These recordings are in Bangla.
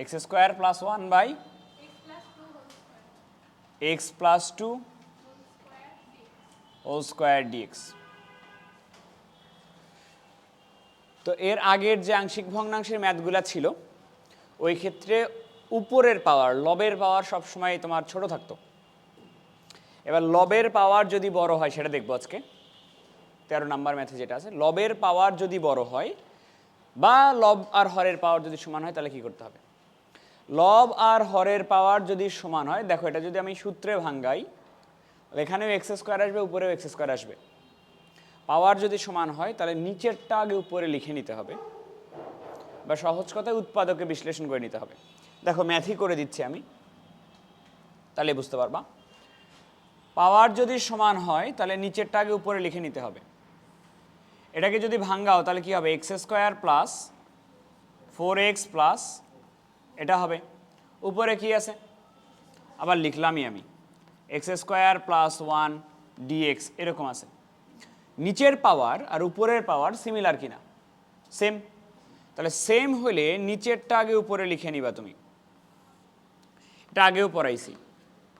X square plus one by x plus two whole square dx তো এর আগের যে আংশিক ভগ্নাংশের ম্যাথগুলো ছিল, ওই ক্ষেত্রে উপরের পাওয়ার লবের পাওয়ার সবসময় তোমার ছোট থাকতো। এবার লবের পাওয়ার যদি বড় হয়, সেটা দেখব আজকে। তেরো নাম্বার ম্যাথে যেটা আছে, লবের পাওয়ার যদি বড় হয় বা লব আর হরের পাওয়ার যদি সমান হয়, তাহলে কি করতে হবে? লব আর হরের পাওয়ার যদি সমান হয়, দেখো এটা যদি আমি সূত্রে ভাঙ্গাই এখানেও এক্স স্কোয়ার আসবে, উপরেও এক্স স্কোয়ার আসবে। পাওয়ার যদি সমান হয়, তাহলে নিচেরটা আগে উপরে লিখে নিতে হবে বা সহজ কথায় উৎপাদকে বিশ্লেষণ করে নিতে হবে। দেখো ম্যাথই করে দিচ্ছি আমি, তাহলে বুঝতে পারবা। পাওয়ার যদি সমান হয়, তাহলে নিচেরটা আগে উপরে লিখে নিতে হবে। এটাকে যদি ভাঙ্গাও, তাহলে কি হবে? X square plus four x plus এটা হবে। উপরে কি আছে? আবার লিখলামই আমি। X square plus one dx এরকম আছে। নিচের পাওয়ার আর উপরের পাওয়ার সিমিলার কিনা? সেম তাহলে সেম হলে নিচেরটা আগে উপরে লিখে নিবা তুমি। এটা আগেও পড়াইছি।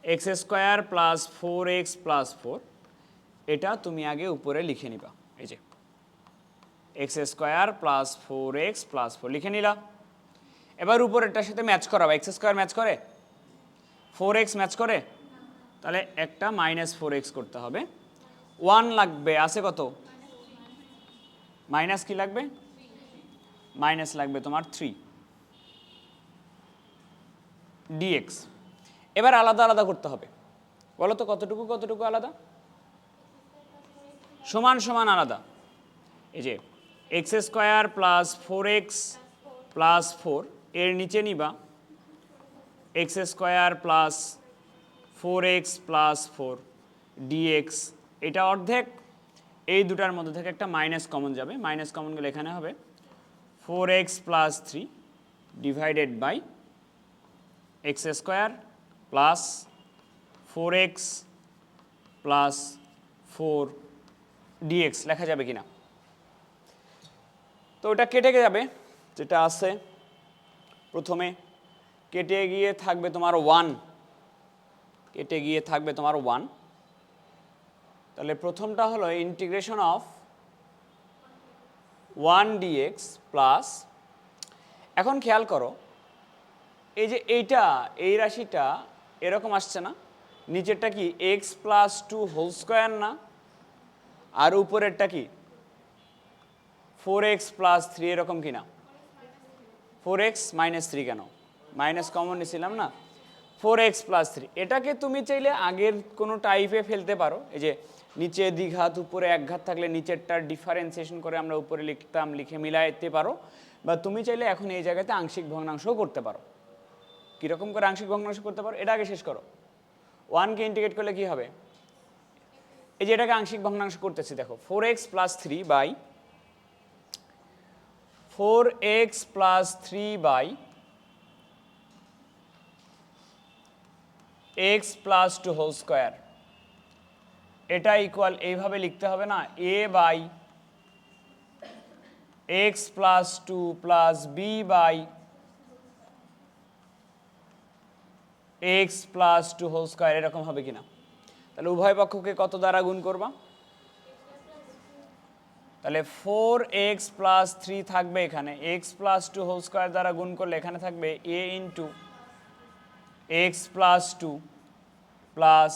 X square plus four x plus four এটা তুমি আগে উপরে লিখে নিবা। এই যে। X square plus four x plus four লিখে নিলা। এবার উপরেরটার সাথে ম্যাচ করাবা এক্স স্কোয়ার ম্যাচ করে? ফোর এক্স ম্যাচ করে? তাহলে একটা মাইনাস ফোর এক্স করতে হবে। ওয়ান লাগবে, আছে কত? মাইনাস কি লাগবে? মাইনাস লাগবে তোমার থ্রি ডিএক্স এবার আলাদা আলাদা করতে হবে। বলো তো কতটুকু কতটুকু আলাদা? সমান সমান আলাদা। এই যে x square plus four x plus four এর নিচে নিবা x square plus four x plus four dx. এটা অর্ধেক, এই দুটার মধ্যে থেকে একটা মাইনাস কমন যাবে। মাইনাস কমন গেলে এখানে হবে four x plus three divided by x square plus four x plus four dx. লেখা যাবে কিনা? তো ওটা কেটে যাবে, যেটা আছে প্রথমে কেটে গিয়ে থাকবে তোমার ওয়ান কেটে গিয়ে থাকবে তোমার ওয়ান তাহলে প্রথমটা হলো integration of one dx plus এখন খেয়াল করো, এই যে এইটা, এই রাশিটা এরকম আসছে না। নিচেরটা কি x plus two whole square না? আর উপরেরটা কি ফোর এক্স প্লাস থ্রি এরকম কি না ফোর এক্স মাইনাস থ্রি কেন? মাইনাস কমন নিয়েছিলাম না? ফোর এক্স প্লাস থ্রি এটাকে তুমি চাইলে আগের কোনো টাইপে ফেলতে পারো। এই যে নিচে দ্বিঘাত, উপরে এক ঘাত থাকলে নিচেরটার ডিফারেন্সিয়েশন করে আমরা উপরে লিখতাম, লিখে মিলাইতে পারো। বা তুমি চাইলে এখন এই জায়গাতে আংশিক ভগ্নাংশও করতে পারো। কীরকম করে আংশিক ভগ্নাংশ করতে পারো? এটা আগে শেষ করো। ওয়ানকে ইন্টিগ্রেট করলে কি হবে? এই যে এটাকে আংশিক ভগ্নাংশ করতেছি, দেখো। Four x plus three by four x plus three by x plus two whole square. এটা ইকুয়াল এইভাবে লিখতে হবে না, A by x plus two plus B by x plus two whole square, এরকম হবে কিনা। তাহলে উভয় পক্ষকে কত দ্বারা গুণ করবা? তাহলে ফোর এক্স প্লাস থ্রি থাকবে এখানে x plus two whole square দ্বারা গুণ করলে এখানে থাকবে A into x plus two plus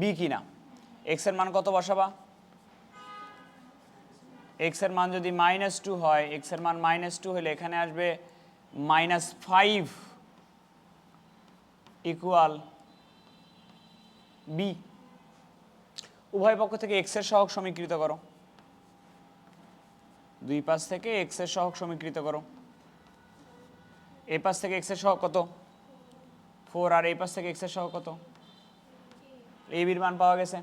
B কিনা। এক্সের মান কত বসাবা? এক্সের মান যদি মাইনাস টু হয় এক্সের মান মাইনাস টু হলে এখানে আসবে মাইনাস ফাইভ ইকুয়াল বি উভয় পক্ষ থেকে এক্সের সহগ সমীকৃত করো। দুই পাশ থেকে এক্সের সহগ সমীকৃত করো। এ পাশ থেকে এক্সের সহগ কত? ফোর আর এই পাশ থেকে এক্সের সহগ কত? এই বির মান পাওয়া গেছে।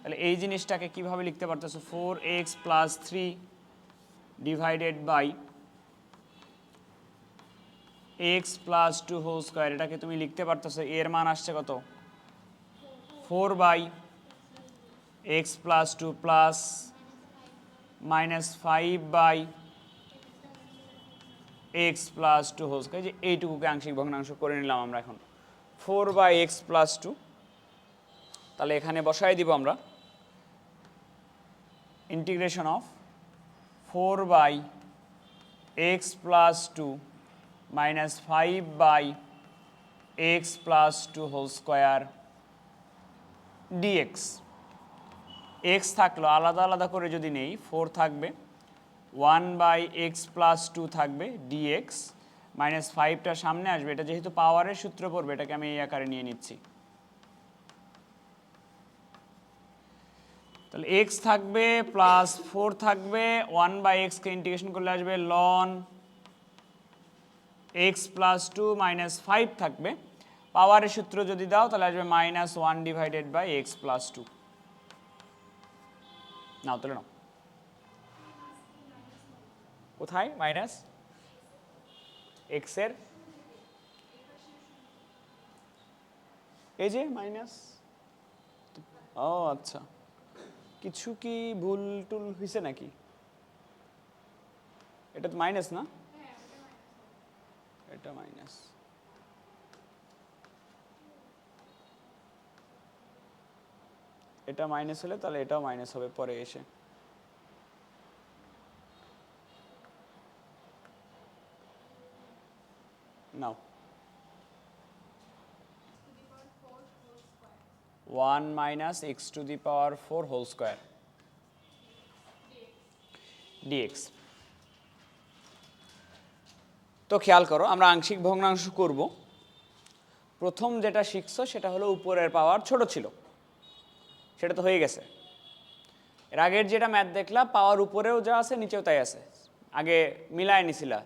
তাহলে এই জিনিসটাকে কীভাবে লিখতে পারতেছো? Four x plus three divided by x plus two whole square এটাকে তুমি লিখতে পারতেছো, এর মান আসছে কত? Four by x plus two plus minus five by x plus two whole square যে এইটুকুকে আংশিক ভগ্নাংশ করে নিলাম আমরা এখন। Four by x plus two তাহলে এখানে বসাই দিব আমরা integration of four by x plus two minus five by x plus two whole square dx x থাকল, আলাদা আলাদা করে যদি নেই, ফোর থাকবে, one by x plus two থাকবে, ডিএক্স, মাইনাস ফাইভটা সামনে আসবে, এটা যেহেতু পাওয়ারের সূত্র পড়বে, এটাকে আমি এই আকারে নিয়ে নিচ্ছি। তাহলে এক্স থাকবে প্লাস ফোর থাকবে, ওয়ান বাই এক্সকে ইন্টিগ্রেশন করলে আসবে ln x plus two minus five থাকবে। পাওয়ারের সূত্র যদি দাও, তাহলে আসবে minus one divided by x plus two. নাও তুলে নাও। কোথায়? মাইনাস? এক্সের? এই যে মাইনাস? ও আচ্ছা। কিছু কি ভুল টুল হয়েছে নাকি? এটা তো মাইনাস না? এটা মাইনাস। এটা মাইনাস হলে তাহলে এটাও মাইনাস হবে পরে এসে। নাও। One minus x to the power four whole square dx তো খেয়াল করো, আমরা আংশিক ভগ্নাংশ করব। প্রথম যেটা শিখছো সেটা হলো উপরের পাওয়ার ছোট ছিল। সেটা তো হয়ে গেছে। এর আগের যেটা ম্যাথ দেখলা পাওয়ার উপরেও যা আছে, নিচেও তাই আছে। আগে মিলায় নিছিলা।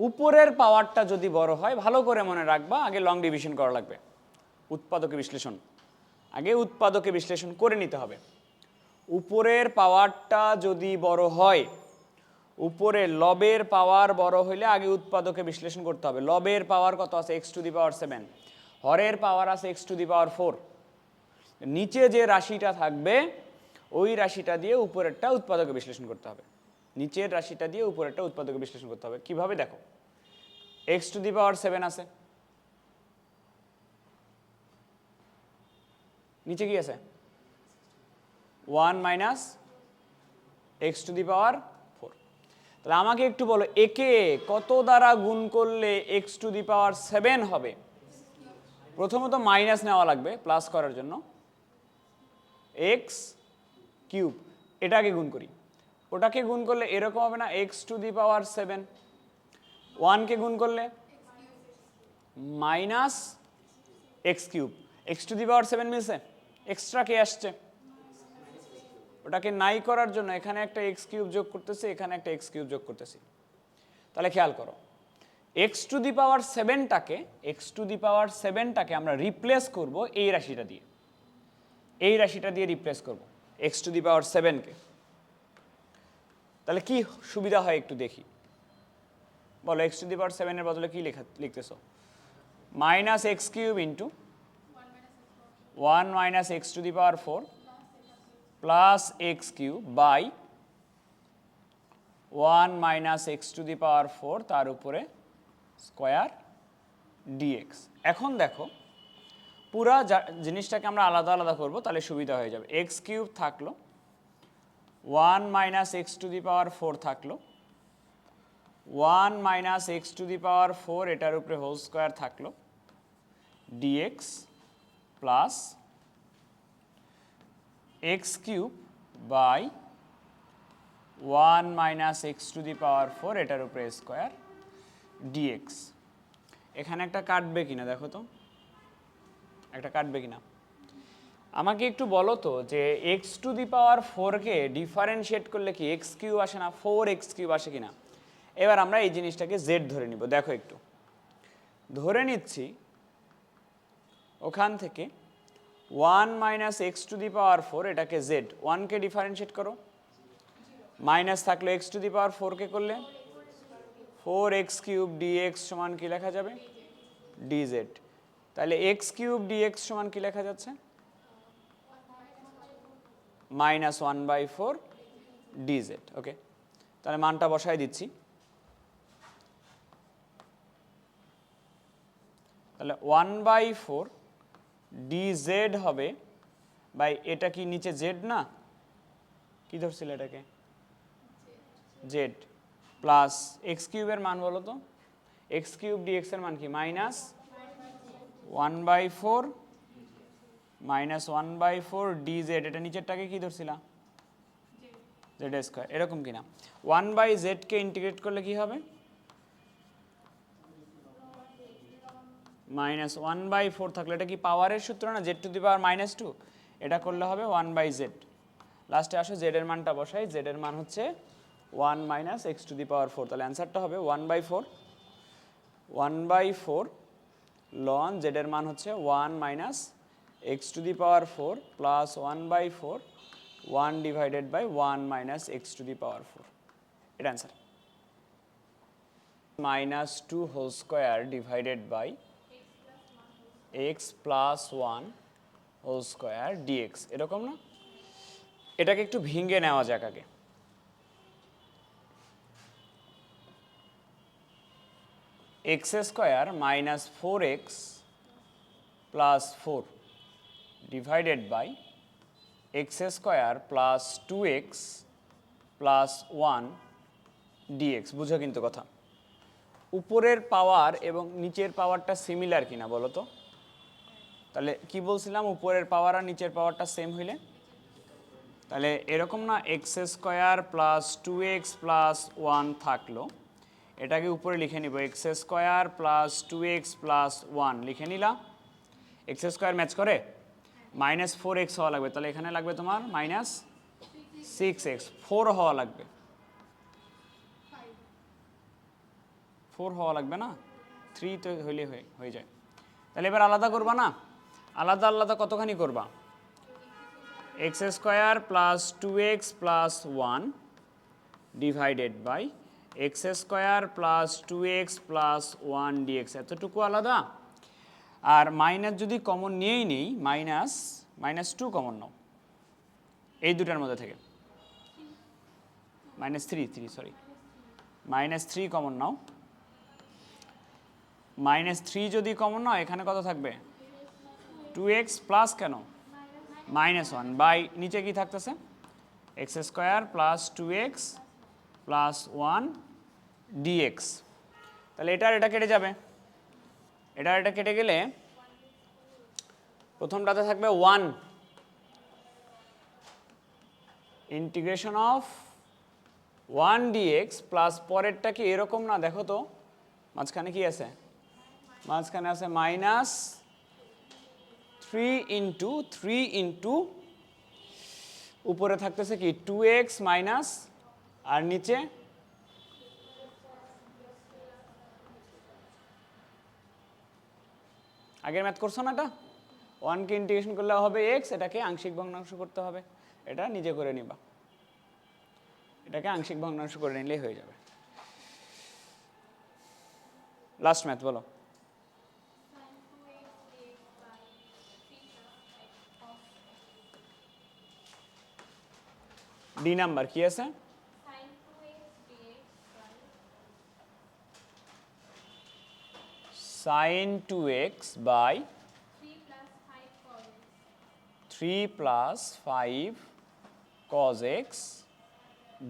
উপরের পাওয়ারটা যদি বড় হয়, ভালো করে মনে রাখবা, আগে লং ডিভিশন করা লাগবে। উৎপাদকে বিশ্লেষণ। আগে উৎপাদকে বিশ্লেষণ করে নিতে হবে। উপরের পাওয়ারটা যদি বড় হয়, উপরে লবের পাওয়ার বড় হইলে আগে উৎপাদকে বিশ্লেষণ করতে হবে। লবের পাওয়ার কত আছে? X to the power seven হরের পাওয়ার আছে x to the power four নিচে যে রাশিটা থাকবে, ওই রাশিটা দিয়ে উপরেরটা উৎপাদকে বিশ্লেষণ করতে হবে। নিচের রাশিটা দিয়ে উপরেরটা উৎপাদকে বিশ্লেষণ করতে হবে। কীভাবে? দেখো x to the power seven আছে। নিচে কি আছে? One minus x to the power four তাহলে আমাকে একটু বলো, একে কত দ্বারা গুণ করলে x to the power seven হবে? প্রথমত মাইনাস নেওয়া লাগবে প্লাস করার জন্য। এক্স কিউব এটাকে গুণ করি। ওটাকে গুণ করলে এরকম হবে না x to the power seven ওয়ানকে গুণ করলে? Minus x cube x to the power seven মিলছে? এক্সট্রা কে আসছে? ওটাকে নাই করার জন্য এখানে একটা এক্স কিউব যোগ করতেছি, এখানে একটা এক্স কিউব যোগ করতেছি। তাহলে খেয়াল করো এক্স টু দি পাওয়ার সেভেনটাকে এক্স টু দি পাওয়ার সেভেনটাকে আমরা রিপ্লেস করব এই রাশিটা দিয়ে। এই রাশিটা দিয়ে রিপ্লেস করব। এক্স টু দি পাওয়ার সেভেনকে তাহলে কি সুবিধা হয় একটু দেখি। বলো এক্স টু দি পাওয়ার সেভেনের বদলে কী লেখা লিখতেছো? Minus x cube into one minus x to the power four plus x cube by one minus x to the power four তার উপরে স্কোয়ার ডিএক্স এখন দেখো পুরা জিনিসটাকে আমরা আলাদা আলাদা করব, তাহলে সুবিধা হয়ে যাবে। এক্স কিউব থাকল one minus x to the power four থাকল one minus x to the power four এটার উপরে হোল স্কোয়ার থাকল dx plus x cube by one minus x to the power four এটার উপরে স্কোয়ার ডিএক্স এখানে একটা কাটবে কিনা, দেখো তো। একটা কাটবে কিনা? আমাকে একটু বলো তো যে এক্স টু দি পাওয়ার ফোরকে ডিফারেন্সিয়েট করলে কি এক্স কিউ আসে না? ফোর এক্স কিউ আসে কিনা? এবার আমরা এই জিনিসটাকে জেড ধরে নিব। দেখো একটু। ধরে নিচ্ছি ওখান থেকে one minus x to the power four এটাকে জেড ওয়ানকে ডিফারেন্সিয়েট করো। মাইনাস থাকলে এক্স টু দি পাওয়ার ফোরকে করলে? Four x cube d x সমান কি লেখা যাবে? ডিজেড তাহলে এক্স কিউব ডিএক্স সমান কি লেখা যাচ্ছে? Minus one by four dz okay তাহলে মানটা বসাই দিচ্ছি। তাহলে ওয়ান বাই ফোর ডিজেড হবে বাই এটা কি নিচে জেড না? কি ধরছিল এটাকে? জেড প্লাস এক্স কিউবের মান বলো তো? এক্স কিউব ডি এক্সের মান কি? Minus one by four minus one by four d z এটা নিচেরটাকে কী ধরছিলাম জেড স্কোয়ার এরকম কিনা। ওয়ান বাই জেডকে ইন্টিগ্রেট করলে কি হবে? মাইনাস ওয়ান বাই ফোর থাকলে এটা কি পাওয়ারের সূত্র না z to the power minus two এটা করলে হবে ওয়ান বাই জেড লাস্টে আসো জেড এর মানটা বসাই জেড এর মান হচ্ছে one minus x to the power four তাহলে অ্যান্সারটা হবে one by four one by four ln z এর মান হচ্ছে one minus x to the power four plus one by four one divided by one minus x to the power four এটা answer minus two whole square divided by x plus one whole square dx এরকম না? এটাকে একটু ভেঙে নেওয়া যাক আগে। X square minus four x plus four divided by x square plus two x plus one dx বুঝো কিন্তু কথা। উপরের পাওয়ার এবং নিচের পাওয়ারটা সিমিলার কিনা বলো তো? তাহলে কি বলছিলাম? উপরের পাওয়ার আর নিচের পাওয়ারটা সেম হইলে? তাহলে এরকম না x square plus two x plus one থাকল। এটাকে উপরে লিখে নিব x square plus two x plus one লিখে নিলাম। এক্স স্কোয়ার ম্যাচ করে? মাইনাস ফোর এক্স হওয়া লাগবে। তাহলে এখানে লাগবে তোমার মাইনাস সিক্স এক্স ফোর হওয়া লাগবে। ফোর হওয়া লাগবে না? থ্রি তো হইলে হয়ে যায়। তাহলে এবার আলাদা করবা না? আলাদা আলাদা কতখানি করবা? X square plus two x plus one divided by x square plus two x plus one dx এতটুকু আলাদা? আর মাইনাস যদি কমন নিয়েই নেই মাইনাস মাইনাস টু কমন নাও। এই দুটার মধ্যে থেকে। Minus three three sorry minus three common নাও। মাইনাস থ্রি যদি কমন নাও, এখানে কত থাকবে? টু এক্স প্লাস কেন? মাইনাস ওয়ান বাই নিচে কি থাকতেছে? X square plus two x plus one dx তাহলে এটা আর এটা কেটে যাবে। এটা আর এটা কেটে গেলে প্রথমটাতে থাকবে one integration of one dx plus পরেরটা কি এরকম না? দেখো তো, মাঝখানে কি আছে? মাঝখানে আছে minus three into three into উপরে থাকতেছে কি? টু এক্স মাইনাস আর নিচে? আগের ম্যাথ করছ না এটা? ওয়ানকে ইন্টিগ্রেশন করলে হবে এক্স এটাকে আংশিক ভগ্নাংশ করতে হবে। এটা নিজে করে নিবা। এটাকে আংশিক ভগ্নাংশ করে নিলেই হয়ে যাবে। লাস্ট ম্যাথ বলো। ডি নাম্বার কি আছে? Sine two x by three plus five cos x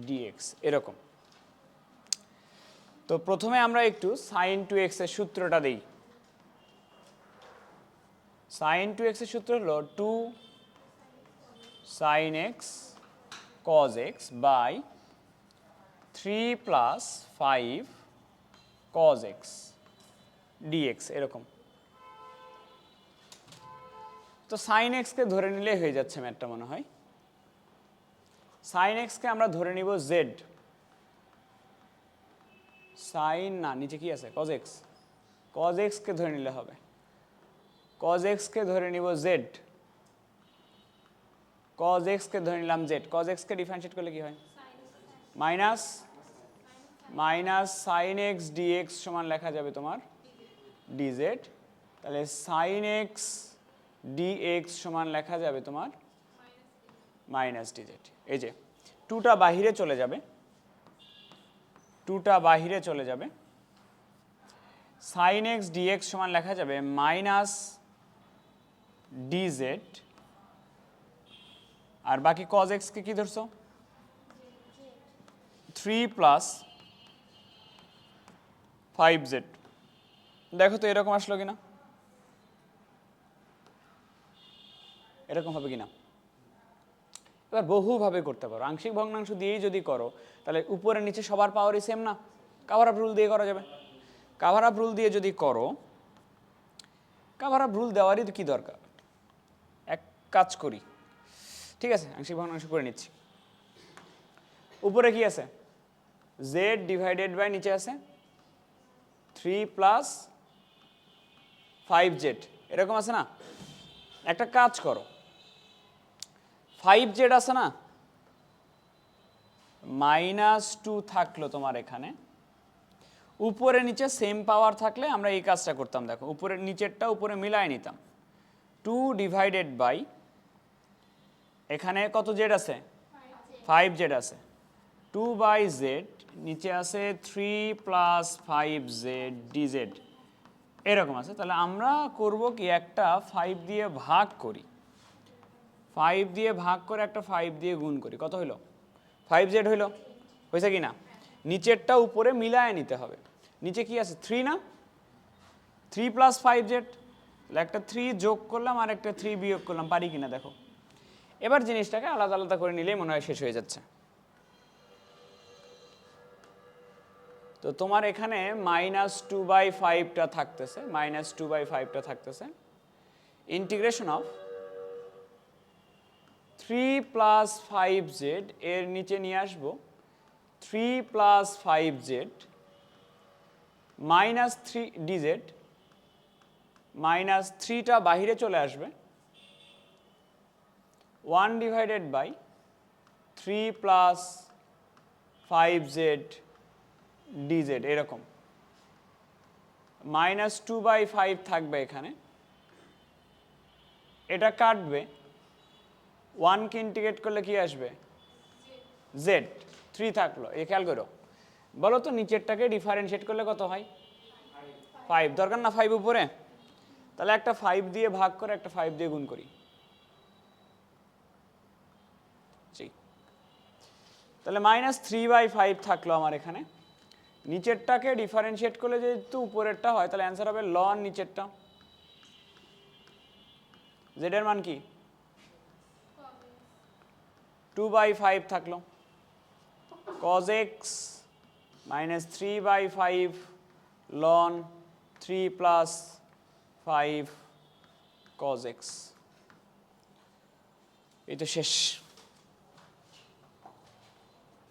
dx এরকম। তো প্রথমে আমরা একটু সাইন টু এক্সের সূত্রটা দিই। সাইন টু এক্সের সূত্র হলো two sine x cos x by three plus five cos x dx এরকম। তো সাইন এক্সকে ধরে নিলে হয়ে যাচ্ছে ম্যাটটা মনে হয়। সাইন এক্সকে আমরা ধরে নিব জেড সাইন না, নিচে কি আছে? কজ এক্স কজ এক্সকে ধরে নিলে হবে। কজ এক্সকে ধরে নিব জেড কজ এক্সকে ধরে নিলাম জেড কজ এক্সকে ডিফারেন্সিয়েট করলে কি হয়? Minus minus sine x dx সমান লেখা যাবে তোমার। ডিজেড তাহলে সাইন এক্স ডিএক্স সমান লেখা যাবে তোমার মাইনাস ডিজেড এই যে টুটা বাহিরে চলে যাবে টুটা বাহিরে চলে যাবে সাইন এক্স ডিএক্স সমান লেখা যাবে মাইনাস ডিজেড আর বাকি কজ এক্সকে কি ধরছো? থ্রি প্লাস ফাইভ জেড দেখো তো এরকম আসলো কিনা? এরকম হবে কিনা? এবার বহুভাবে করতে পারো। আংশিক ভগ্নাংশ দিয়েই যদি করো, তাহলে উপরে নিচে সবার পাওয়ারই সেম না? কাভার আপ রুল দিয়ে করা যাবে। কাভার আপ রুল দিয়ে যদি করো কাভার আপ রুল দেওয়ারই কি দরকার? এক কাজ করি। ঠিক আছে, আংশিক ভগ্নাংশ করে নিচ্ছি। উপরে কি আছে? জেড ডিভাইডেড বাই নিচে আছে। থ্রি প্লাস ফাইভ জেড এরকম আছে না? একটা কাজ করো। ফাইভ জেড আছে না? মাইনাস টু থাকল তোমার এখানে। উপরে নিচে সেম পাওয়ার থাকলে আমরা এই কাজটা করতাম, দেখো। উপরের নিচেরটা উপরে মিলাই নিতাম। টু ডিভাইডেড বাই এখানে কত জেড আছে? ফাইভ জেড আছে। টু বাই জেড নিচে আছে three plus five Z DZ এরকম আছে। তাহলে আমরা করব কি একটা ফাইভ দিয়ে ভাগ করি। ফাইভ দিয়ে ভাগ করে একটা ফাইভ দিয়ে গুণ করি। কত হইল? ফাইভ জেড হইল। হয়েছে কি না? নিচেরটা উপরে মিলায় নিতে হবে। নিচে কি আছে? থ্রি না? থ্রি প্লাস ফাইভ জেড একটা থ্রি যোগ করলাম আর একটা থ্রি বিয়োগ করলাম। পারি কিনা দেখো। এবার জিনিসটাকে আলাদা আলাদা করে নিলেই মনে হয় শেষ হয়ে যাচ্ছে। তো তোমার এখানে মাইনাস টু বাই ফাইভটা থাকতেছে মাইনাস টু বাই ফাইভটা থাকতেছে। Integration of three plus five z এর নিচে নিয়ে আসব। Three plus five z minus three dz minus থ্রিটা বাহিরে চলে আসবে। One divided by three plus five z dz এরকম। মাইনাস টু বাই ফাইভ থাকবে এখানে। এটা কাটবে। ওয়ানকে ইন্টিগ্রেট করলে কি আসবে? জেড থ্রি থাকল। এ খেয়াল করো। বলো তো, নিচেরটাকে ডিফারেন্সিয়েট করলে কত হয়? ফাইভ দরকার না ফাইভ উপরে? তাহলে একটা ফাইভ দিয়ে ভাগ করে একটা ফাইভ দিয়ে গুণ করি। তাহলে মাইনাস থ্রি বাই ফাইভ থাকল আমার এখানে। নিচেরটাকে ডিফারেন্সিয়েট করলে যেহেতু উপরেরটা হয়, তাহলে অ্যান্সার হবে লন নিচেরটা। জেডের মান কি? টু বাই ফাইভ থাকল। Cos x minus three by five ln three plus five cos x তো শেষ।